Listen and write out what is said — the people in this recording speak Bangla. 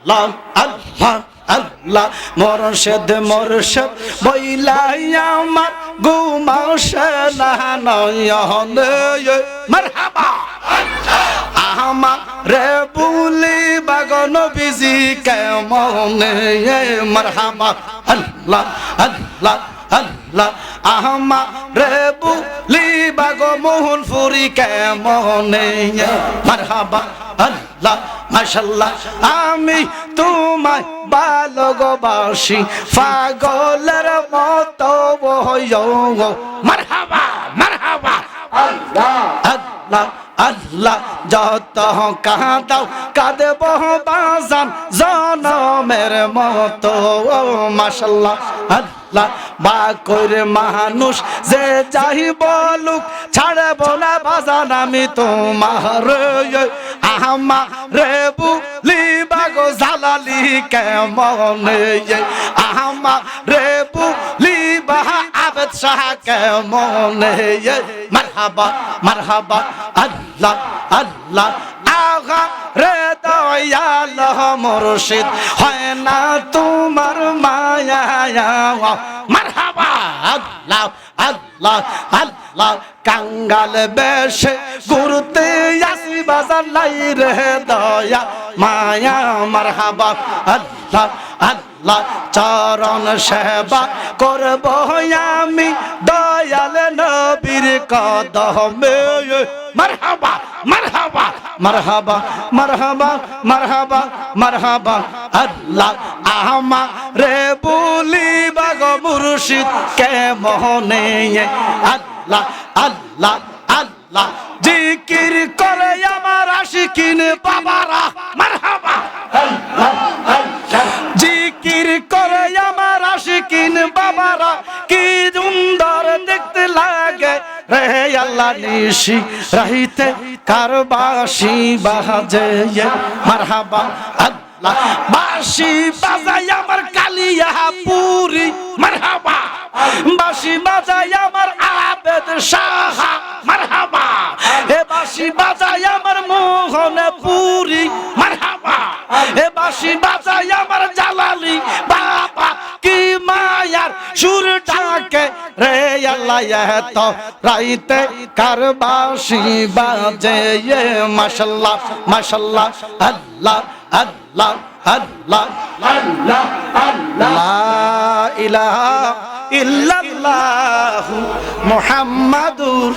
আল্লাহ আল্লাহ আল্লাহ। মোরশেদ মোরশেদ বইলাই আমার গুমাসে না নয়ন মারহাবা। আহমা রে বুলি বাগন বিজি কেমন মারহাবা। আল্লাহ আল্লাহ আল্লাহ। আহমা রে বুলি বাগ মোহন ফুরি কেমন মারহাবা, আল্লাহ। মাশাল্লাহ আমি তোমায় ভালোবাসি পাগলের মতো মারহাবা মারহাবা। আল্লাহ। আল্লাহ আল্লাহ যত কাঁদাও কাঁদব বাজান জনমের মতো। মাশাল্লাহ আল্লাহ বা করে মানুষ যে যাই বলুক ছাড়ব না বাজান আমি তোমার বাগো জালালি আহমা আবেদ শাহ মারহাবা মারহাবা, আল্লাহ আল্লাহ। আগা রে দয়াল মুর্শিদ, হয় না তোমার মায়া মারহাবা, আল্লাহ আল্লাহ আল্লাহ। কাঙ্গাল বেশে ঘুরতে আসি বাজার লাই রে দয়া, মায়া, মারহাবা, আল্লাহ আল্লাহ, চরণ সেবা করব আমি দয়াল নবীর কদমে। মারহাবা মারহাবা মারহাবা মারহাবা মারহাবা মারহাবা, আল্লাহ আহমা রে বলি বাগ মুর্শিদ, কে মোহনে আল্লাহ আল্লাহ আল্লাহ জিকির করে আমার আশিকিন বাবারা, মারহাবা। জিকির করে আমার আশিকিন বাবারা, কি সুন্দর দেখতে লাগে রে আল্লাহ নিশি। রাহিতে কার বাসি বাজে মারহাবা। আল্লাহ বাসি বাজাই আমার কালিয়া পুরি, মারহাবা। বাসি বাজাই আমার আবেদ সাহা বাসি বাজাই আমার মোহন পুরি। মারহাবা। এ বাসি বাজাই আমার জালালি বাবা। কি মায়ার সুর ডাকে রে আল্লাহ এত রাইতে কার বাসি বাজে মাশাল্লাহ মাশাল্লাহ, আল্লাহ আল্লাহ আল্লাহ আল্লাহ আল্লাহ। ইলাহা ইল্লাল্লাহু মুহাম্মাদুর